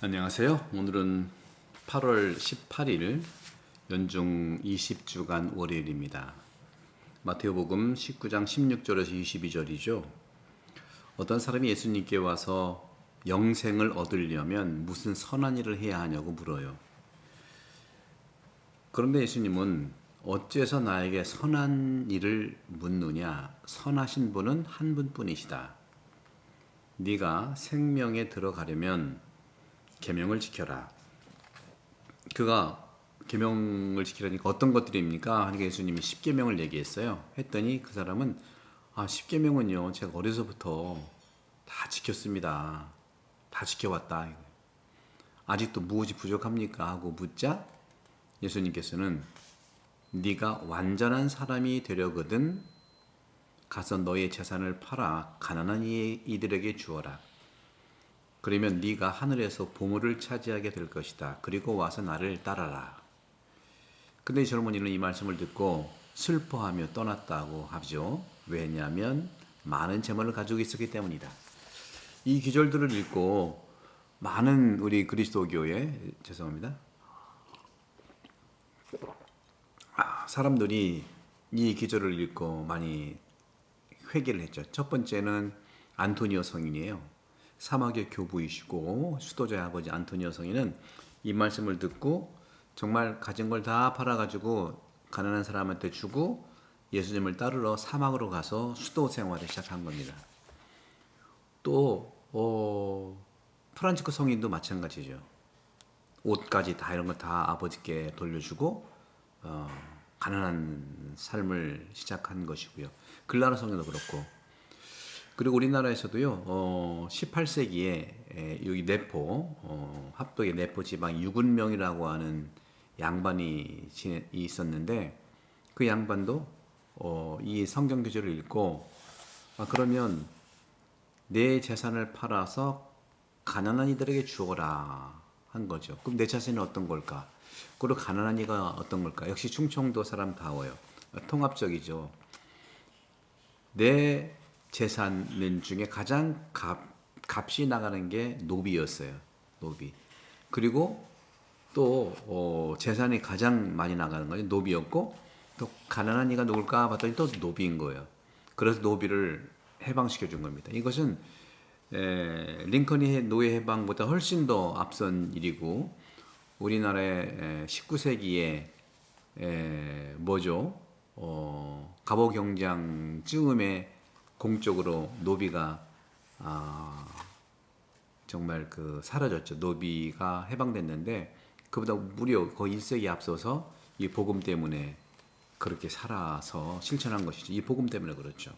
안녕하세요. 오늘은 8월 18일 연중 20주간 월요일입니다. 마테오복음 19장 16절에서 22절이죠. 어떤 사람이 예수님께 와서 영생을 얻으려면 무슨 선한 일을 해야 하냐고 물어요. 그런데 예수님은 어째서 나에게 선한 일을 묻느냐? 선하신 분은 한 분뿐이시다. 네가 생명에 들어가려면 계명을 지켜라. 그가 계명을 지키라니까 어떤 것들입니까? 하니까 예수님이 십계명을 얘기했어요. 했더니 그 사람은 아 십계명은요 제가 어려서부터 다 지켰습니다. 다 지켜왔다. 아직도 무엇이 부족합니까? 하고 묻자 예수님께서는 네가 완전한 사람이 되려거든 가서 너의 재산을 팔아 가난한 이- 이들에게 주어라. 그러면 네가 하늘에서 보물을 차지하게 될 것이다. 그리고 와서 나를 따라라. 근데 이 젊은이는 이 말씀을 듣고 슬퍼하며 떠났다고 하죠. 왜냐하면 많은 재물을 가지고 있었기 때문이다. 이 기절들을 읽고 많은 우리 그리스도교의 죄송합니다. 아, 사람들이 이 기절을 읽고 많이 회개를 했죠. 첫 번째는 안토니오 성인이에요. 사막의 교부이시고 수도자의 아버지 안토니오 성인은 이 말씀을 듣고 정말 가진 걸 다 팔아가지고 가난한 사람한테 주고 예수님을 따르러 사막으로 가서 수도 생활을 시작한 겁니다. 또 어, 프란치코 성인도 마찬가지죠. 옷까지 다 이런 거다 아버지께 돌려주고 어, 가난한 삶을 시작한 것이고요. 글라라 성인도 그렇고 그리고 우리나라에서도요, 어, 18세기에 에, 여기 내포, 어, 합독의 내포 지방 유군명이라고 하는 양반이 있었는데 그 양반도 어, 이 성경 교재를 읽고 아, 그러면 내 재산을 팔아서 가난한 이들에게 주어라 한 거죠. 그럼 내 자신은 어떤 걸까? 그리고 가난한 이가 어떤 걸까? 역시 충청도 사람다워요. 통합적이죠. 내 재산 중에 가장 값, 값이 나가는 게 노비였어요. 노비. 그리고 또 어, 재산이 가장 많이 나가는 것이 노비였고 또 가난한 이가 누굴까 봤더니 또 노비인 거예요. 그래서 노비를 해방시켜 준 겁니다. 이것은 에, 링컨이 노예 해방보다 훨씬 더 앞선 일이고 우리나라의 19세기에 에, 뭐죠? 어, 갑오경장 쯤에 공적으로 노비가 아, 정말 그 사라졌죠. 노비가 해방됐는데 그보다 무려 거의 1세기 앞서서 이 복음 때문에 그렇게 살아서 실천한 것이죠. 이 복음 때문에 그렇죠.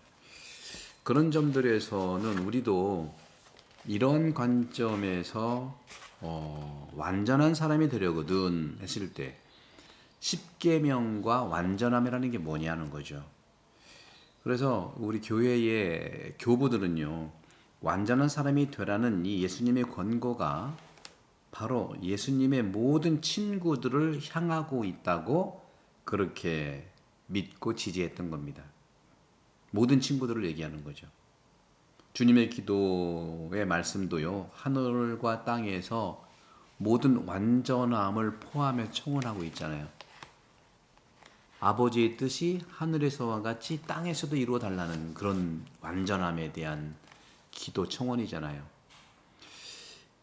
그런 점들에서는 우리도 이런 관점에서 어, 완전한 사람이 되려거든 했을 때 십계명과 완전함이라는 게 뭐냐는 거죠. 그래서 우리 교회의 교부들은요, 완전한 사람이 되라는 이 예수님의 권고가 바로 예수님의 모든 친구들을 향하고 있다고 그렇게 믿고 지지했던 겁니다. 모든 친구들을 얘기하는 거죠. 주님의 기도의 말씀도요, 하늘과 땅에서 모든 완전함을 포함해 청원하고 있잖아요. 아버지의 뜻이 하늘에서와 같이 땅에서도 이루어 달라는 그런 완전함에 대한 기도 청원이잖아요.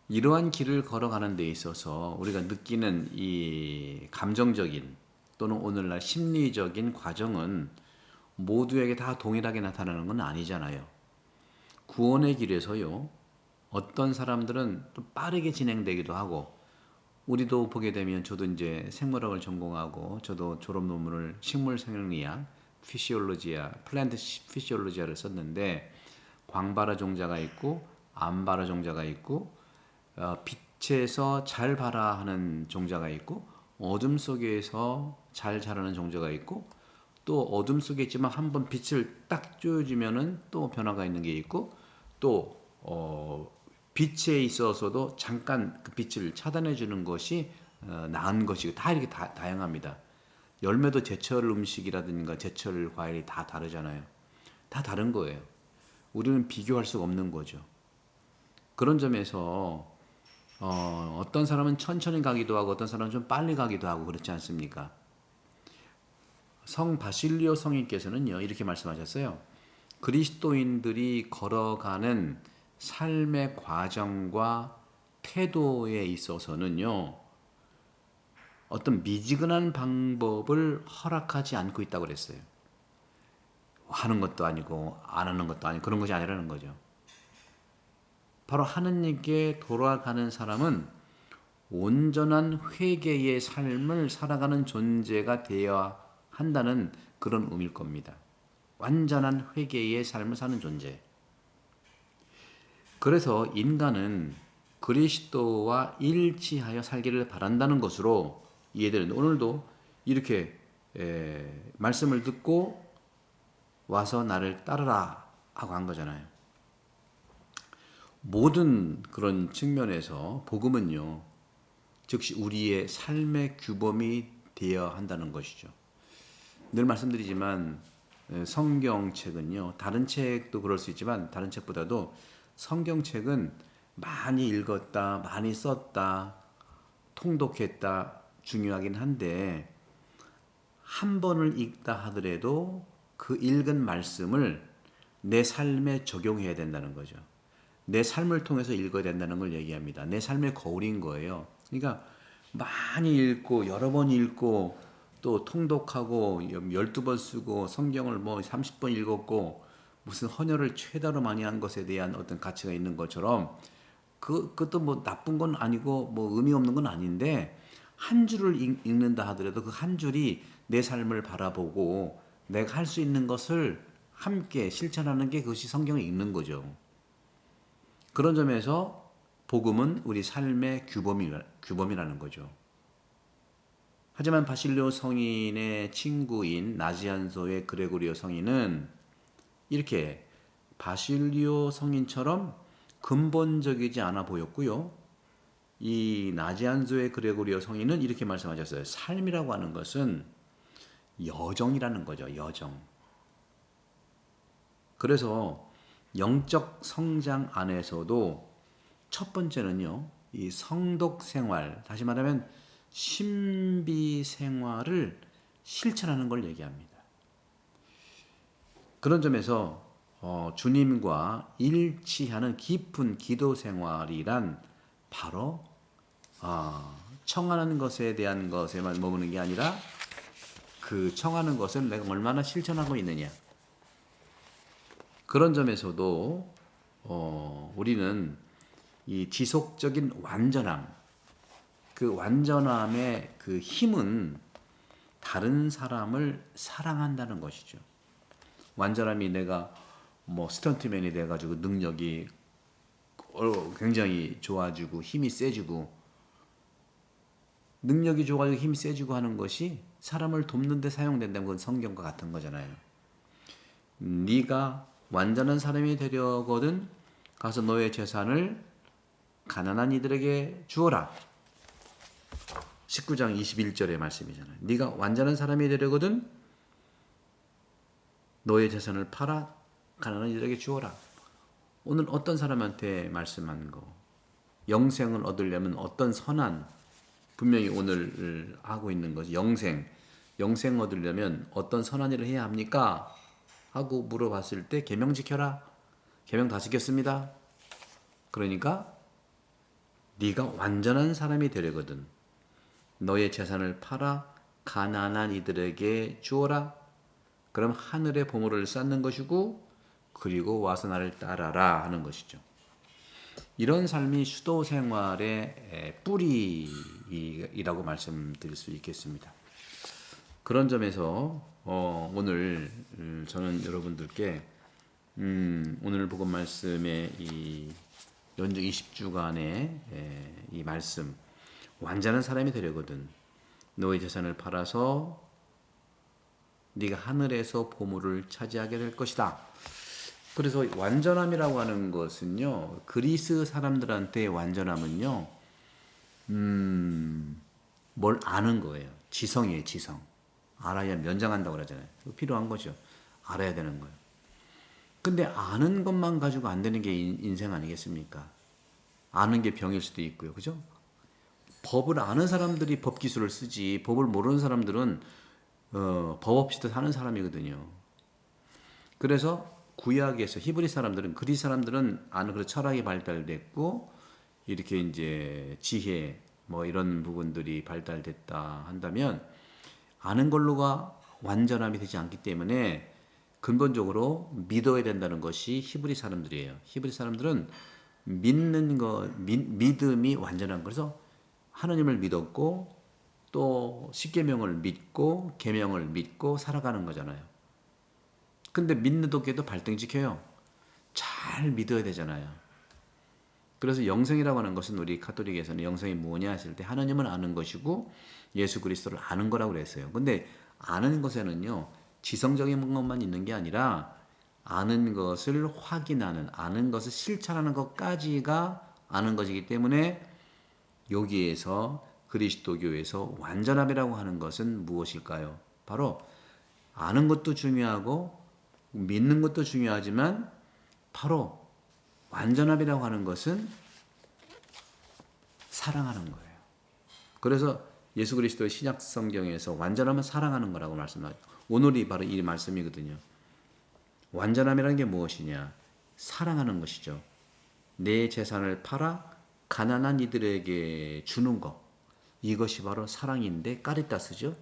이러한 길을 걸어가는 데 있어서 우리가 느끼는 이 감정적인 또는 오늘날 심리적인 과정은 모두에게 다 동일하게 나타나는 건 아니잖아요. 구원의 길에서요, 어떤 사람들은 또 빠르게 진행되기도 하고, 우리도 보게 되면 저도 이제 생물학을 전공하고 저도 졸업 논문을 식물 생명의학, 피시올로지아, 플랜트 피시올로지아를 썼는데 광바라 종자가 있고 암바라 종자가 있고 어, 빛에서 잘 발아 하는 종자가 있고 어둠 속에서 잘 자라는 종자가 있고 또 어둠 속에 있지만 한번 빛을 딱 쬐어주면은 또 변화가 있는 게 있고 또 어, 빛에 있어서도 잠깐 그 빛을 차단해 주는 것이 어, 나은 것이고 다 이렇게 다, 다양합니다. 열매도 제철 음식이라든가 제철 과일이 다 다르잖아요. 다 다른 거예요. 우리는 비교할 수가 없는 거죠. 그런 점에서 어, 어떤 사람은 천천히 가기도 하고 어떤 사람은 좀 빨리 가기도 하고 그렇지 않습니까? 성 바실리오 성인께서는요 이렇게 말씀하셨어요. 그리스도인들이 걸어가는 삶의 과정과 태도에 있어서는요 어떤 미지근한 방법을 허락하지 않고 있다고 그랬어요. 하는 것도 아니고 안 하는 것도 아니고 그런 것이 아니라는 거죠. 바로 하느님께 돌아가는 사람은 온전한 회개의 삶을 살아가는 존재가 되어야 한다는 그런 의미일 겁니다. 완전한 회개의 삶을 사는 존재. 그래서 인간은 그리스도와 일치하여 살기를 바란다는 것으로 이해되는 오늘도 이렇게 에, 말씀을 듣고 와서 나를 따르라 하고 한 거잖아요. 모든 그런 측면에서 복음은요, 즉시 우리의 삶의 규범이 되어야 한다는 것이죠. 늘 말씀드리지만 에, 성경책은요, 다른 책도 그럴 수 있지만 다른 책보다도 성경책은 많이 읽었다, 많이 썼다, 통독했다 중요하긴 한데 한 번을 읽다 하더라도 그 읽은 말씀을 내 삶에 적용해야 된다는 거죠. 내 삶을 통해서 읽어야 된다는 걸 얘기합니다. 내 삶의 거울인 거예요. 그러니까 많이 읽고 여러 번 읽고 또 통독하고 12번 쓰고 성경을 뭐 30번 읽었고 무슨 헌혈을 최다로 많이 한 것에 대한 어떤 가치가 있는 것처럼 그 그것도 뭐 나쁜 건 아니고 뭐 의미 없는 건 아닌데 한 줄을 읽, 읽는다 하더라도 그 한 줄이 내 삶을 바라보고 내가 할 수 있는 것을 함께 실천하는 게 그것이 성경을 읽는 거죠. 그런 점에서 복음은 우리 삶의 규범이, 규범이라는 거죠. 하지만 바실리오 성인의 친구인 나지안소의 그레고리오 성인은 이렇게 바실리오 성인처럼 근본적이지 않아 보였고요. 이 나지안소의 그레고리오 성인은 이렇게 말씀하셨어요. 삶이라고 하는 것은 여정이라는 거죠. 여정. 그래서 영적 성장 안에서도 첫 번째는요. 이 성독 생활, 다시 말하면 신비 생활을 실천하는 걸 얘기합니다. 그런 점에서 어, 주님과 일치하는 깊은 기도 생활이란 바로 어, 청하는 것에 대한 것에만 머무는 게 아니라 그 청하는 것을 내가 얼마나 실천하고 있느냐. 그런 점에서도 어, 우리는 이 지속적인 완전함, 그 완전함의 그 힘은 다른 사람을 사랑한다는 것이죠. 완전함이 내가 뭐 스턴트맨이 돼가지고 능력이 어, 굉장히 좋아지고 힘이 세지고 능력이 좋아지고 힘이 세지고 하는 것이 사람을 돕는 데 사용된다는 건 성경과 같은 거잖아요. 네가 완전한 사람이 되려거든 가서 너의 재산을 가난한 이들에게 주어라. 19장 21절의 말씀이잖아요. 네가 완전한 사람이 되려거든 너의 재산을 팔아 가난한 이들에게 주어라. 오늘 어떤 사람한테 말씀한 거? 영생을 얻으려면 어떤 선한 분명히 오늘 하고 있는 것이 영생. 영생 얻으려면 어떤 선한 일을 해야 합니까? 하고 물어봤을 때 계명 지켜라. 계명 다 지켰습니다. 그러니까 네가 완전한 사람이 되려거든. 너의 재산을 팔아 가난한 이들에게 주어라. 그럼 하늘의 보물을 쌓는 것이고 그리고 와서 나를 따라라 하는 것이죠. 이런 삶이 수도 생활의 뿌리이라고 말씀드릴 수 있겠습니다. 그런 점에서 어, 오늘 음, 저는 여러분들께 음, 오늘 복음 말씀의 이 연중 20주간의 이 말씀 완전한 사람이 되려거든 너의 재산을 팔아서 네가 하늘에서 보물을 차지하게 될 것이다. 그래서 완전함이라고 하는 것은요, 그리스 사람들한테 완전함은요, 음, 뭘 아는 거예요. 지성이에요, 지성. 알아야 면장한다고 그러잖아요. 필요한 거죠. 알아야 되는 거예요. 근데 아는 것만 가지고 안 되는 게 인생 아니겠습니까? 아는 게 병일 수도 있고요. 그죠? 법을 아는 사람들이 법 기술을 쓰지 법을 모르는 사람들은 어, 법 없이도 사는 사람이거든요. 그래서 구약에서 히브리 사람들은 그리 사람들은 아는 그런 철학이 발달됐고 이렇게 이제 지혜 뭐 이런 부분들이 발달됐다 한다면 아는 걸로가 완전함이 되지 않기 때문에 근본적으로 믿어야 된다는 것이 히브리 사람들이에요. 히브리 사람들은 믿는 거 믿, 믿음이 완전한 그래서 하나님을 믿었고 또 십계명을 믿고 계명을 믿고 살아가는 거잖아요. 근데 믿는 도끼도 발등 지켜요. 잘 믿어야 되잖아요. 그래서 영성이라고 하는 것은 우리 카톨릭에서는 영성이 뭐냐 했을 때 하나님을 아는 것이고 예수 그리스도를 아는 거라고 그랬어요. 근데 아는 것에는요. 지성적인 것만 있는 게 아니라 아는 것을 확인하는 아는 것을 실천하는 것까지가 아는 것이기 때문에 여기에서 그리스도교에서 완전함이라고 하는 것은 무엇일까요? 바로 아는 것도 중요하고 믿는 것도 중요하지만 바로 완전함이라고 하는 것은 사랑하는 거예요. 그래서 예수 그리스도의 신약 성경에서 완전함은 사랑하는 거라고 말씀하죠. 오늘이 바로 이 말씀이거든요. 완전함이라는 게 무엇이냐? 사랑하는 것이죠. 내 재산을 팔아 가난한 이들에게 주는 것. 이것이 바로 사랑인데 까리따스죠.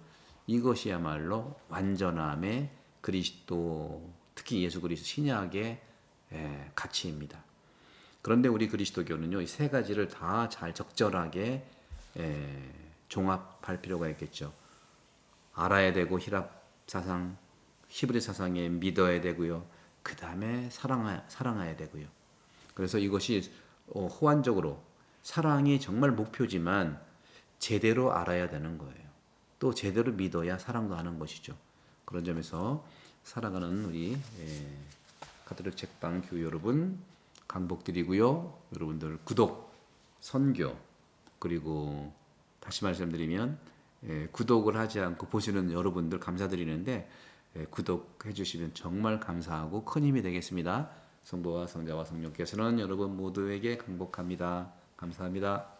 이것이야말로 완전함의 그리스도 특히 예수 그리스도 신약의 예, 가치입니다. 그런데 우리 그리스도교는요 이 세 가지를 다 잘 적절하게 예, 종합할 필요가 있겠죠. 알아야 되고 히랍 사상, 히브리 사상에 믿어야 되고요. 그 다음에 사랑하, 사랑해야 되고요. 그래서 이것이 어, 호환적으로 사랑이 정말 목표지만 제대로 알아야 되는 거예요. 또 제대로 믿어야 사랑도 하는 것이죠. 그런 점에서 살아가는 우리 예, 카톨릭 책방 교우 여러분 강복드리고요. 여러분들 구독, 선교 그리고 다시 말씀드리면 예, 구독을 하지 않고 보시는 여러분들 감사드리는데 예, 구독해 주시면 정말 감사하고 큰 힘이 되겠습니다. 성부와 성자와 성령께서는 여러분 모두에게 강복합니다. 감사합니다.